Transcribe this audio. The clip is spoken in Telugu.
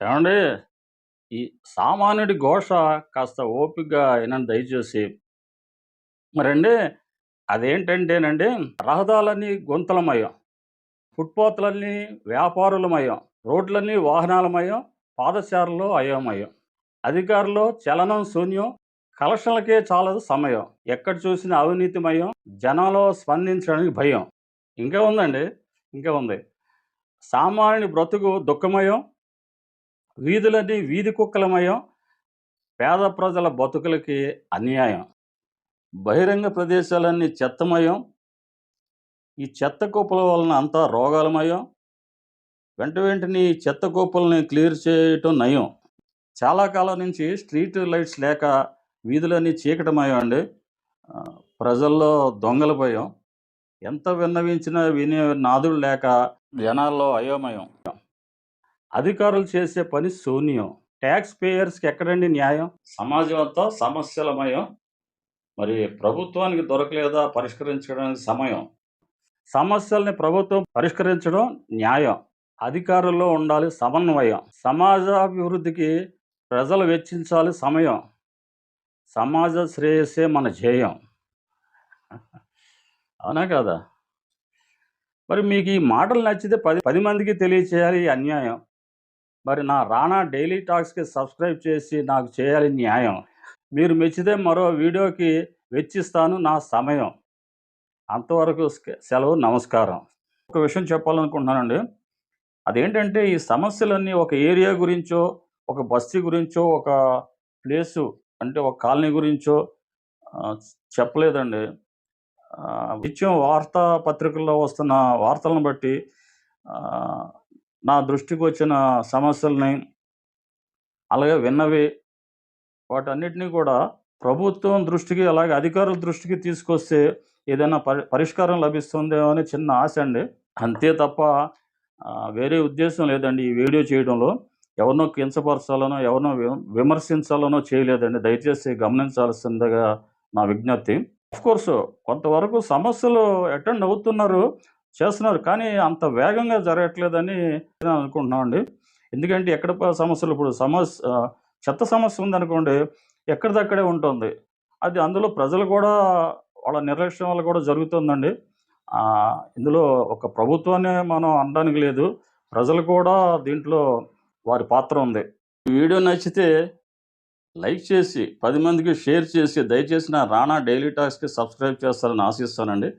ఏమండి? ఈ సామాన్యుడి ఘోష కాస్త ఓపికగా వినండి దయచేసి. మరండి అదేంటంటేనండి రహదారులన్నీ గుంతలమయం ఫుట్పాత్లన్నీ వ్యాపారులమయం రోడ్లన్నీ వాహనాలమయం పాదచారులు అయోమయం. అధికారులు చలనం శూన్యం కలెక్షన్లకే చాలదు సమయం. ఎక్కడ చూసినా అవినీతిమయం జనాలు స్పందించడానికి భయం. ఇంకా ఉందండి ఇంకా ఉంది సామాన్యుని బ్రతుకు దుఃఖమయం వీధులన్నీ వీధి కుక్కలమయం పేద ప్రజల బతుకులకి అన్యాయం. బహిరంగ ప్రదేశాలన్నీ చెత్తమయం. ఈ చెత్త కుప్పల వలన అంతా రోగాలమయం. వెంట వెంటనే ఈ చెత్త కుప్పల్ని క్లియర్ చేయటం నయం. చాలా కాలం నుంచి స్ట్రీట్ లైట్స్ లేక వీధులన్నీ చీకటమయం అండి. ప్రజల్లో దొంగల భయం. ఎంత విన్నవించినా వినే నాదుడు లేక జనాల్లో అయోమయం. అధికారులు చేసే పని శూన్యం. ట్యాక్స్ పేయర్స్కి ఎక్కడండి న్యాయం? సమాజం అంతా సమస్యలమయం మరి ప్రభుత్వానికి దొరకలేదా పరిష్కరించడానికి సమయం? సమస్యల్ని ప్రభుత్వం పరిష్కరించడం న్యాయం. అధికారుల్లో ఉండాలి సమన్వయం. సమాజాభివృద్ధికి ప్రజలు వెచ్చించాలి సమయం. సమాజ శ్రేయస్సే మన ధ్యేయం. అవునా కదా? మరి మీకు ఈ మాటలు నచ్చితే పది పది మందికి తెలియచేయాలి ఈ అన్యాయం. మరి నా రాణా డైలీ టాక్స్కి సబ్స్క్రైబ్ చేసి నాకు చేయాలి న్యాయం. మీరు మెచ్చితే మరో వీడియోకి వెచ్చిస్తాను నా సమయం. అంతవరకు సెలవు నమస్కారం. ఒక విషయం చెప్పాలనుకుంటున్నానండి. అదేంటంటే ఈ సమస్యలన్నీ ఒక ఏరియా గురించో ఒక బస్తీ గురించో ఒక ప్లేసు అంటే ఒక కాలనీ గురించో చెప్పలేదండి. నిత్యం వార్తాపత్రికల్లో వస్తున్న వార్తలను బట్టి నా దృష్టికి వచ్చిన సమస్యల్ని అలాగే విన్నవి వాటన్నిటినీ కూడా ప్రభుత్వం దృష్టికి అలాగే అధికారుల దృష్టికి తీసుకొస్తే ఏదైనా పరి పరిష్కారం లభిస్తుందేమో అని చిన్న ఆశ అండి. అంతే తప్ప వేరే ఉద్దేశం లేదండి ఈ వీడియో చేయడంలో. ఎవరినో కించపరచాలనో ఎవరినో విమర్శించాలనో చేయలేదండి. దయచేసి గమనించాల్సిందిగా నా విజ్ఞప్తి. కోర్సు కొంతవరకు సమస్యలు అటెండ్ అవుతున్నారు. చేస్తున్నారు. కానీ అంత వేగంగా జరగట్లేదని నేను అనుకుంటున్నామండి. ఎందుకంటే ఎక్కడ సమస్యలు ఇప్పుడు సమస్య చెత్త సమస్య ఉందనుకోండి ఎక్కడిదక్కడే ఉంటుంది. అది అందులో ప్రజలు కూడా వాళ్ళ నిర్లక్ష్యం వల్ల కూడా జరుగుతుందండి. ఇందులో ఒక ప్రభుత్వాన్ని మనం అనడానికి లేదు. ప్రజలు కూడా దీంట్లో వారి పాత్ర ఉంది. వీడియో నచ్చితే లైక్ చేసి పది మందికి షేర్ చేసి దయచేసి నా రాణా డైలీ టాక్స్కి సబ్స్క్రైబ్ చేస్తారని ఆశిస్తానండి.